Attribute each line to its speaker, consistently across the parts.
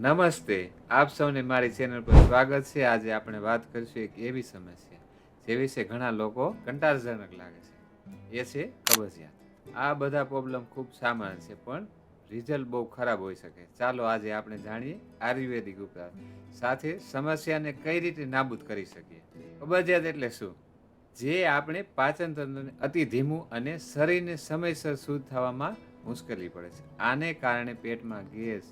Speaker 1: નમસ્તે. આપ સૌને મારી ચેનલ પર સ્વાગત છે. આજે આપણે વાત કરીશું એક એવી સમસ્યા જે વિશે ઘણા લોકો કંટાળજનક લાગે છે. એ છે કબજિયાત. આ બધા પ્રોબ્લેમ ખૂબ સામાન્ય છે, પણ રિઝલ્ટ બહુ ખરાબ હોઈ શકે. ચાલો આજે આપણે જાણીએ આયુર્વેદિક ઉપચાર સાથે સમસ્યાને કઈ રીતે નાબૂદ કરી શકીએ? કબજિયાત એટલે શું? જે આપણે પાચન તંત્રને અતિ ધીમું અને શરીરને સમયસર શુદ્ધ થવામાં મુશ્કેલી પડે છે. આને કારણે પેટમાં ગેસ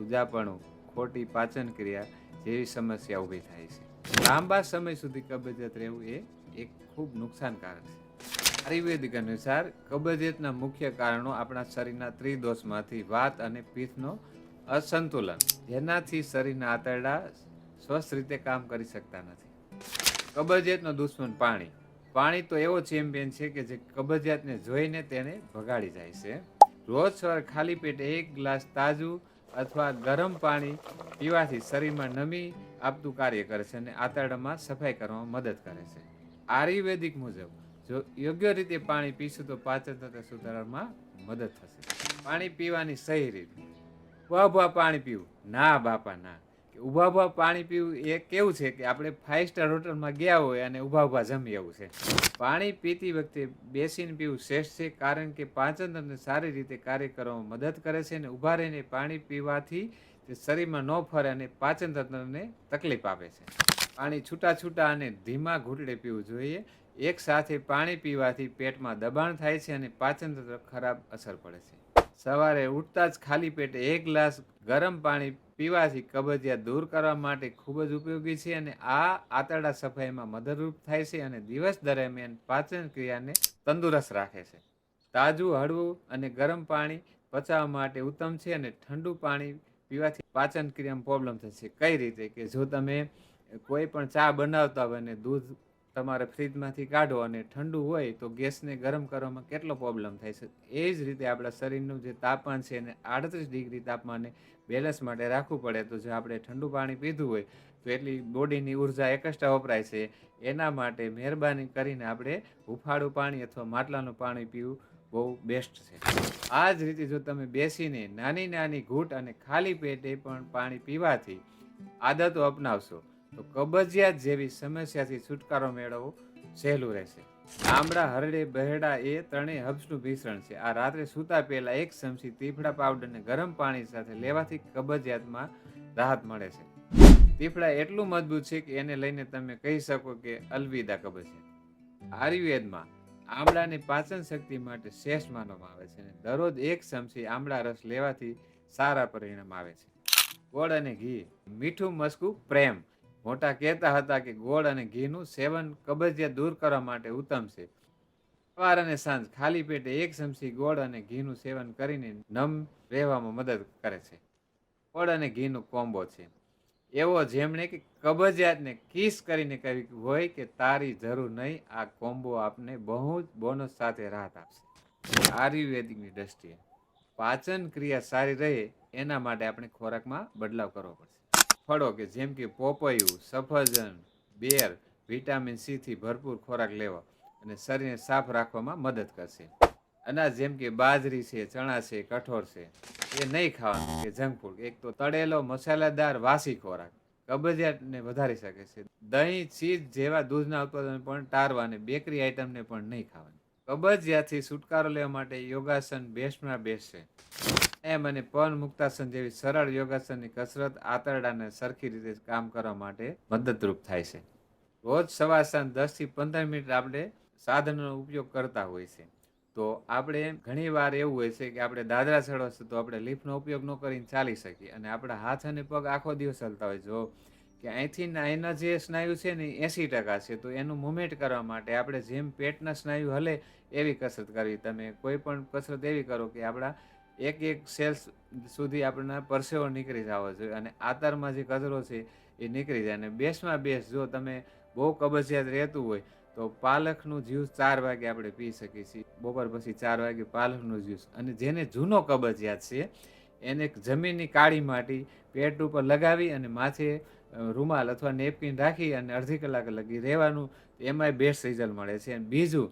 Speaker 1: ઉજાપણું ખોટી પાચન ક્રિયા જેવી સમસ્યા ઊભી થાય છે. લાંબા સમય સુધી કબજિયાત રહેવું એ એક ખૂબ નુકસાનકારક છે. આયુર્વેદિક અનુસાર કબજિયાતના મુખ્ય કારણો આપણા શરીરના ત્રિદોષમાંથી વાત અને પિત્તનો અસંતુલન. જેનાથી શરીરના આંતરડા સ્વસ્થ રીતે કામ કરી શકતા નથી. કબજિયાતનો દુશ્મન પાણી. પાણી તો એવો ચેમ્પિયન છે કે જે કબજિયાતને જોઈને તેને ભગાડી જાય છે. રોજ સવારે ખાલી પેટે એક ગ્લાસ તાજું અથવા ગરમ પાણી પીવાથી શરીરમાં નમી આપતું કાર્ય કરે છે અને આંતરડામાં સફાઈ કરવામાં મદદ કરે છે. આયુર્વેદિક મુજબ, જો યોગ્ય રીતે પાણી પીશું તો પાચન તંત્ર સુધારવામાં મદદ થશે. પાણી પીવાની સહી રીત ઊભા પાણી પીવું. ના, બાપા, ના. ઊભા ઊભા પાણી પીવું એ કેવું છે કે આપણે ફાઇવ સ્ટાર હોટલમાં ગયા હોય અને ઊભા ઊભા જમી એવું છે. પાણી પીતી વખતે બેસીને પીવું શ્રેષ્ઠ છે કારણ કે પાચન તંત્રને સારી રીતે કાર્ય કરવામાં મદદ કરે છે અને ઊભા રહીને પાણી પીવાથી તે શરીરમાં ન ફરે અને પાચન તંત્રને તકલીફ આપે છે. પાણી છૂટા છૂટા અને ધીમા ઘૂંટડે પીવું જોઈએ. એક સાથે પાણી પીવાથી પેટમાં દબાણ થાય છે અને પાચન તંત્ર ખરાબ અસર પડે છે. સવારે ઉઠતા જ ખાલી પેટે એક ગ્લાસ ગરમ પાણી પીવાથી કબજિયાત દૂર કરવા માટે ખૂબ જ ઉપયોગી છે અને આ આંતરડા સફાઈમાં મદદરૂપ થાય છે અને દિવસ દરમિયાન પાચન ક્રિયાને તંદુરસ્ત રાખે છે. તાજું હળવું અને ગરમ પાણી પચાવવા માટે ઉત્તમ છે અને ઠંડુ પાણી પીવાથી પાચન ક્રિયામાં પ્રોબ્લેમ થશે. કઈ રીતે? કે જો તમે કોઈ પણ ચા બનાવતા હોય અને દૂધ તમારે ફ્રીજમાંથી કાઢો અને ઠંડુ હોય તો ગેસને ગરમ કરવામાં કેટલો પ્રોબ્લેમ થાય છે? એ જ રીતે આપણા શરીરનું જે તાપમાન છે એને આડત્રીસ ડિગ્રી તાપમાને બેલેન્સ માટે રાખવું પડે. તો જો આપણે ઠંડુ પાણી પીધું હોય તો એટલી બોડીની ઊર્જા એકસ્ટ્રા વપરાય છે. એના માટે મહેરબાની કરીને આપણે હુફાળું પાણી અથવા માટલાનું પાણી પીવું બહુ બેસ્ટ છે. આ જ રીતે જો તમે બેસીને નાની નાની ઘૂંટ અને ખાલી પેટે પણ પાણી પીવાથી આદતો અપનાવશો તો કબજિયાત જેવી સમસ્યાથી છુટકારો મેળવવો સહેલું રહેશે. આમળા, હરડે બહેડા એ ત્રણેય હબ્સનું મિશ્રણ છે. આ રાત્રે સૂતા પહેલા એક ચમચી તીફળા પાવડરને ગરમ પાણી સાથે લેવાથી કબજિયાતમાં રાહત મળે છે. તીફળા એટલું મજબૂત છે કે એને લઈને તમે કહી શકો કે અલવિદા કબજિયાત. આયુર્વેદમાં આમળાની પાચન શક્તિ માટે શ્રેષ્ઠ માનવામાં આવે છે દરરોજ એક ચમચી આમળા રસ લેવાથી સારા પરિણામ આવે છે. ગોળ અને ઘી, મીઠું, મસ્કું, પ્રેમ મોટા કહેતા હતા કે ગોળ અને ઘીનું સેવન કબજિયાત દૂર કરવા માટે ઉત્તમ છે સવાર અને સાંજ ખાલી પેટે એક ચમચી ગોળ અને ઘીનું સેવન કરીને નમ રહેવામાં મદદ કરે છે. ગોળ અને ઘીનું કોમ્બો છે. એવો જેમણે કે કબજિયાતને કિસ કરીને કહ્યું હોય કે તારી જરૂર નહીં, આ કોમ્બો આપને બહુ જ બોનસ સાથે રાહત આપશે. આયુર્વેદિકની દ્રષ્ટિએ પાચન ક્રિયા સારી રહે, એના માટે આપણે ખોરાકમાં બદલાવ કરવો પડશે. ફળો કે જેમ કે પોપૈયું, સફરજન, બેર, વિટામિન સી થી ભરપૂર ખોરાક લેવા અને શરીરને સાફ રાખવામાં મદદ કરશે. અનાજ જેમ કે બાજરી છે, ચણા છે, કઠોળ છે, એ નહીં ખાવાનું કે જંક ફૂડ. એક તો તળેલો મસાલાદાર વાસી ખોરાક કબજિયાતને વધારી શકે છે. દહીં, ચીઝ જેવા દૂધના ઉત્પાદન પણ ટાળવા અને બેકરી આઇટમને પણ નહીં ખાવાની. કબજિયાતથી છુટકારો લેવા માટે યોગાસન બેસ્ટમાં બેસ્ટ છે. એમ અને પવન મુક્તાસન જેવી સરળ યોગાસનની કસરત આંતરડાને સરખી રીતે કામ કરવા માટે મદદરૂપ થાય છે. રોજ સવાર સાંજ દસથી પંદર મિનિટ આપણે સાધનનો ઉપયોગ કરતા હોય છે. તો આપણે ઘણી વાર એવું હોય છે કે આપણે દાદરા ચડવા તો આપણે લિફ્ટનો ઉપયોગ ન કરીને ચાલી શકીએ અને આપણા હાથ અને પગ આખો દિવસ ચાલતા હોય. જો કે અહીંથી એના જે સ્નાયુ છે ને એંસી ટકા છે, તો એનું મુવમેન્ટ કરવા માટે આપણે જેમ પેટના સ્નાયુ હલે એવી કસરત કરવી. તમે કોઈ પણ કસરત એવી કરો કે આપણા એક એક સેલ્સ સુધી આપણને પરસેવો નીકળી જવો જોઈએ અને આતરમાં જે કચરો છે એ નીકળી જાય અને બેસમાં બેસ જો તમે બહુ કબજિયાત રહેતું હોય તો પાલકનું જ્યુસ ચાર વાગે આપણે પી શકીએ છીએ. બપોર પછી ચાર વાગે પાલકનું જ્યુસ. અને જેને જૂનો કબજિયાત છે, એને જમીનની કાળી માટી પેટ ઉપર લગાવી અને માથે રૂમાલ અથવા નેપકિન રાખી અને અડધી કલાક લગી રહેવાનું એમાંય બેસ્ટ રિઝલ્ટ મળે છે. અને બીજું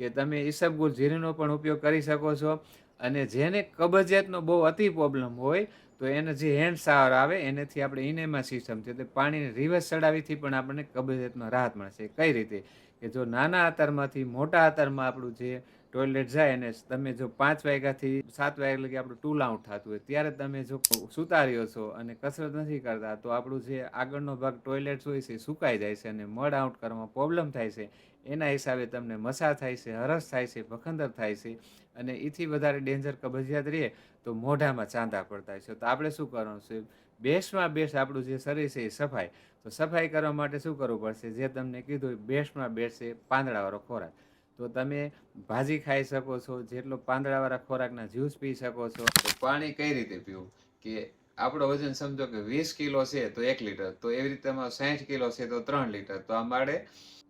Speaker 1: કે તમે ઈસબગુલ જીરીનો પણ ઉપયોગ કરી શકો છો. અને જેને કબજિયાતનો બહુ અતિ પ્રોબ્લેમ હોય, તો એને જે હેન્ડ શાવર આવે, એનેથી આપણે ઇનેમા સિસ્ટમ છે તે પાણીને રિવર્સ ચડાવીથી પણ આપણને કબજિયાતનો રાહત મળશે કઈ રીતે? કે જો નાના આતરમાંથી મોટા આતરમાં આપણું જે ટોયલેટ જાય અને તમે જો પાંચ વાગ્યાથી સાત વાગ્યા લગી આપણું ટૂલ આઉટ થતું હોય, ત્યારે તમે જો સુતા રહ્યો છો અને કસરત નથી કરતા, તો આપણું જે આગળનો ભાગ ટોયલેટ હોય છે સુકાઈ જાય છે અને મડ આઉટ કરવામાં પ્રોબ્લેમ થાય છે. એના હિસાબે તમને મસા થાય છે, હરસ થાય છે ભખંદર થાય છે અને એથી વધારે ડેન્જર કબજિયાત રહીએ તો મોઢામાં ચાંદા પડતા છે. તો આપણે શું કરવાનું છે? બેસ્ટમાં બેસ્ટ આપણું જે શરીર છે એ સફાઈ. તો સફાઈ કરવા માટે શું કરવું પડશે? જે તમને કીધું બેસ્ટમાં બેસ્ટ પાંદડાવાળો ખોરાક. તો તમે ભાજી ખાઈ શકો છો, જેટલો પાંદડાવાળા ખોરાકના જ્યુસ પી શકો છો. પાણી કઈ રીતે પીવું? કે આપણો વજન સમજો કે વીસ કિલો છે તો એક લીટર, તો એવી રીતે તમારો સાઠ કિલો છે તો ત્રણ લીટર. તો અમારે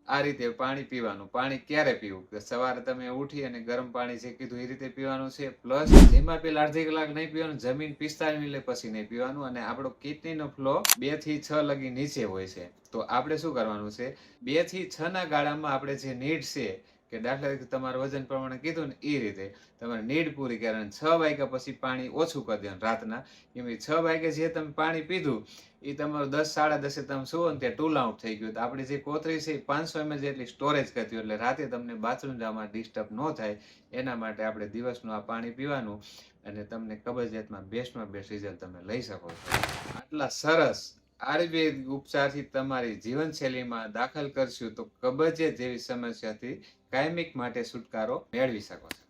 Speaker 1: આ રીતે પાણી પીવાનું. પાણી ક્યારે પીવું? કે સવારે તમે ઉઠી અને ગરમ પાણી જે કીધું એ રીતે પીવાનું છે, પ્લસ એમાં પેલા અડધી કલાક નહીં પીવાનું, જમીન પિસ્તાળીસ મિનિટ પછી નહીં પીવાનું અને આપણો કિડનીનો ફ્લો બેથી છ લગી નીચે હોય છે. તો આપણે શું કરવાનું છે? બેથી છ ના ગાળામાં આપણે જે નીડ છે કે દાખલા તરીકે તમારું વજન પ્રમાણે કીધું ને એ રીતે. તમારે નીડ પૂરી કરે છ વાગ્યા પછી પાણી ઓછું કરી દેવાનું રાતના. કેમ કે છ વાગે જે તમે પાણી પીધું એ તમારું દસ, સાડા દસે તમે સુવો ને ત્યાં ટૂલ આઉટ થઈ ગયું. તો આપણે જે કોથળી છે એ પાંચસો એમએલ જેટલી સ્ટોરેજ કરતી એટલે રાતે તમને બાથરૂમ જવામાં ડિસ્ટર્બ ન થાય. એના માટે આપણે દિવસનું આ પાણી પીવાનું અને તમને કબજિયાતમાં બેસ્ટમાં બેસ્ટ રિઝલ્ટ તમે લઈ શકો છો. આટલા સરસ આયુર્વેદ ઉપચારથી તમારી જીવનશૈલીમાં દાખલ કરશું તો કબજિયાત જેવી સમસ્યાથી કાયમિક માટે છુટકારો મેળવી શકો છો.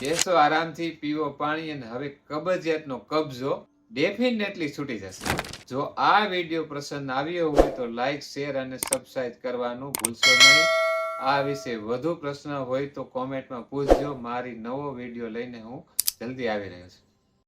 Speaker 1: બેસો આરામથી પીવો, પાણી અને હવે કબજિયાતનો કબજો ડેફિનેટલી છૂટી જશે. જો આ વીડિયો પસંદ આવ્યો હોય તો લાઈક, શેર અને સબસ્ક્રાઇબ કરવાનું ભૂલશો નહીં. આ વિશે વધુ પ્રશ્ન હોય તો કોમેન્ટમાં પૂછજો. મારી નવો વીડિયો લઈને હું જલ્દી આવી રહ્યો છું.